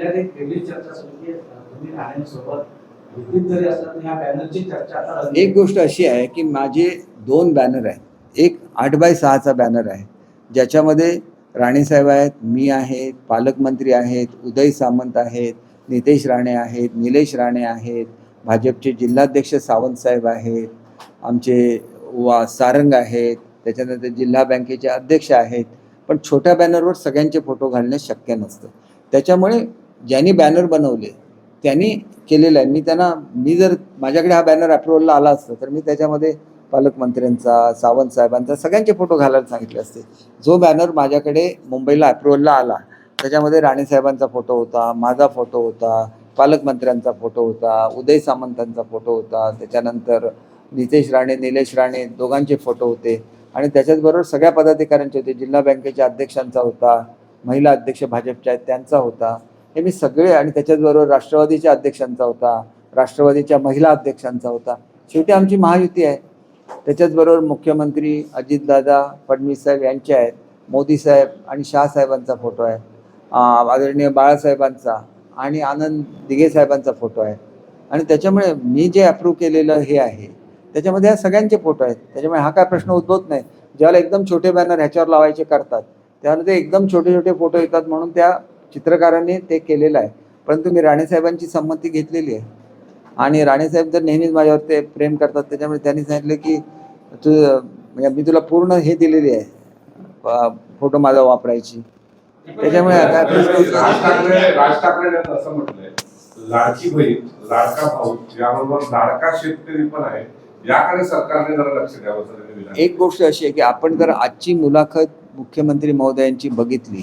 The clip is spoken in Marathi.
सध्या एक वेगळी चर्चा सुरू तुम्ही एक गोष्ट अशी आहे की माझे दोन बॅनर आहेत. एक आठ बाय सहाचा बॅनर आहे ज्याच्यामध्ये राणेसाहेब आहेत मी आहेत पालकमंत्री आहेत उदय सामंत आहेत नितेश राणे आहेत निलेश राणे आहेत भाजपचे जिल्हाध्यक्ष सावंत साहेब आहेत आमचे वा सारंग आहेत त्याच्यानंतर जिल्हा बँकेचे अध्यक्ष आहेत. पण छोट्या बॅनरवर सगळ्यांचे फोटो घालणे शक्य नसतं. त्याच्यामुळे ज्यांनी बॅनर बनवले त्यांनी केलेलं आहे. मी त्यांना मी जर माझ्याकडे हा बॅनर अप्रुव्हलला आला असता तर मी त्याच्यामध्ये पालकमंत्र्यांचा सावंत साहेबांचा सगळ्यांचे फोटो घालायला सांगितले असते. जो बॅनर माझ्याकडे मुंबईला अप्रुव्हलला आला त्याच्यामध्ये राणेसाहेबांचा फोटो होता माझा फोटो होता पालकमंत्र्यांचा फोटो होता उदय सामंतांचा फोटो होता त्याच्यानंतर नितेश राणे निलेश राणे दोघांचे फोटो होते. आणि त्याच्याचबरोबर सगळ्या पदाधिकाऱ्यांचे होते. जिल्हा बँकेच्या अध्यक्षांचा होता महिला अध्यक्ष भाजपच्या आहेत त्यांचा होता. हे मी सगळे आणि त्याच्याचबरोबर राष्ट्रवादीच्या अध्यक्षांचा होता राष्ट्रवादीच्या महिला अध्यक्षांचा होता. शेवटी आमची महायुती आहे. त्याच्याचबरोबर मुख्यमंत्री अजितदादा फडणवीस साहेब यांचे आहेत मोदी साहेब आणि शहासाहेबांचा फोटो आहे आदरणीय बाळासाहेबांचा आणि आनंद दिघे साहेबांचा फोटो आहे. आणि त्याच्यामुळे मी जे अप्रूव्ह केलेलं हे आहे त्याच्यामध्ये ह्या सगळ्यांचे फोटो आहेत. त्याच्यामुळे हा काय प्रश्न उद्भवत नाही. ज्याला एकदम छोटे बॅनर ह्याच्यावर लावायचे करतात त्यामध्ये एकदम छोटे छोटे फोटो येतात म्हणून त्या चित्रकारांनी ते केलेलं आहे. परंतु मी राणेसाहेबांची संमती घेतलेली आहे. आणि राणेसाहेब तर नेहमीच माझ्यावर ते प्रेम करतात त्याच्यामुळे त्यांनी सांगितलं की तू म्हणजे मी तुला पूर्ण हे दिलेली आहे. फोटो माझा वापरायची. त्याच्यामुळे असं म्हटलंय लाडकी बहीण लाडका भाऊ याबरोबर लाडका शेतकरी पण आहे याकडे सरकारने जरा लक्ष द्यावं एक गोष्ट अशी आहे की आपण जर आजची मुलाखत मुख्यमंत्री महोदयांची बघितली